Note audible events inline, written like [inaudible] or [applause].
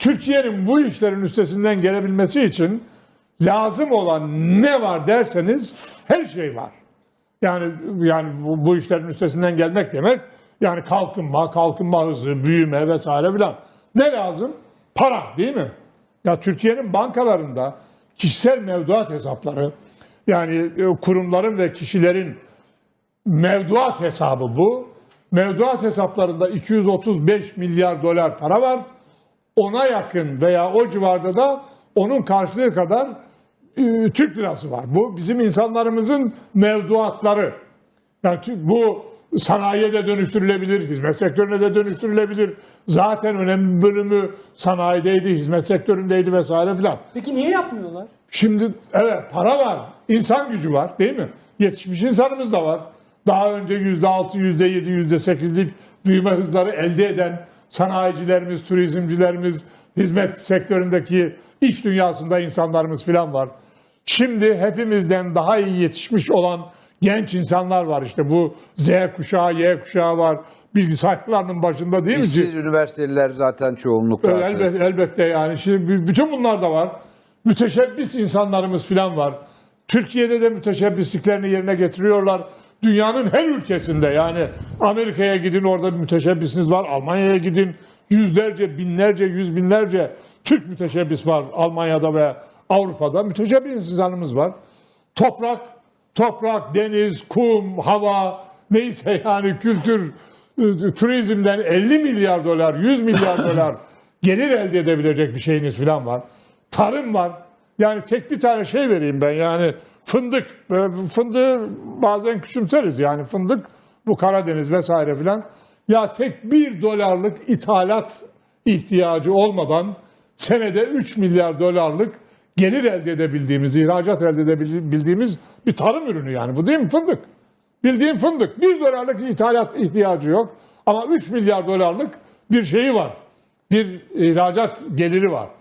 Türkiye'nin bu işlerin üstesinden gelebilmesi için lazım olan ne var derseniz her şey var. Yani yani bu, bu işlerin üstesinden gelmek demek yani kalkınma, kalkınma hızı, büyüme vesaire filan. Ne lazım? Para değil mi? Ya Türkiye'nin bankalarında kişisel mevduat hesapları yani e, kurumların ve kişilerin mevduat hesabı bu. Mevduat hesaplarında 235 milyar dolar para var. Ona yakın veya o civarda da onun karşılığı kadar e, Türk lirası var. Bu bizim insanlarımızın mevduatları. Yani bu sanayiye de dönüştürülebilir, hizmet sektörüne de dönüştürülebilir. Zaten önemli bölümü sanayideydi, hizmet sektöründeydi vesaire filan. Peki niye yapmıyorlar? Şimdi evet para var, insan gücü var değil mi? Yetişmiş insanımız da var. Daha önce yüzde altı, yüzde yedi, yüzde sekizlik büyüme hızları elde eden sanayicilerimiz, turizmcilerimiz, hizmet sektöründeki iş dünyasında insanlarımız falan var. Şimdi hepimizden daha iyi yetişmiş olan genç insanlar var işte bu Z kuşağı, Y kuşağı var. Bilgisayarlarının başında değil mi? İşsiz üniversiteliler zaten çoğunlukla. Evet, elbette, yani. Şimdi bütün bunlar da var. Müteşebbis insanlarımız falan var. Türkiye'de de müteşebbisliklerini yerine getiriyorlar. Dünyanın her ülkesinde yani Amerika'ya gidin orada bir müteşebbisiniz var. Almanya'ya gidin yüzlerce, binlerce, yüz binlerce Türk müteşebbis var Almanya'da ve Avrupa'da. Müteşebbis insanımız var. Toprak, toprak, deniz, kum, hava neyse yani kültür, e, turizmden 50 milyar dolar, 100 milyar dolar [laughs] gelir elde edebilecek bir şeyiniz falan var. Tarım var. Yani tek bir tane şey vereyim ben yani fındık. Fındığı bazen küçümseriz yani fındık bu Karadeniz vesaire filan. Ya tek bir dolarlık ithalat ihtiyacı olmadan senede 3 milyar dolarlık gelir elde edebildiğimiz, ihracat elde edebildiğimiz bir tarım ürünü yani. Bu değil mi fındık? Bildiğin fındık. 1 dolarlık ithalat ihtiyacı yok. Ama 3 milyar dolarlık bir şeyi var. Bir ihracat geliri var.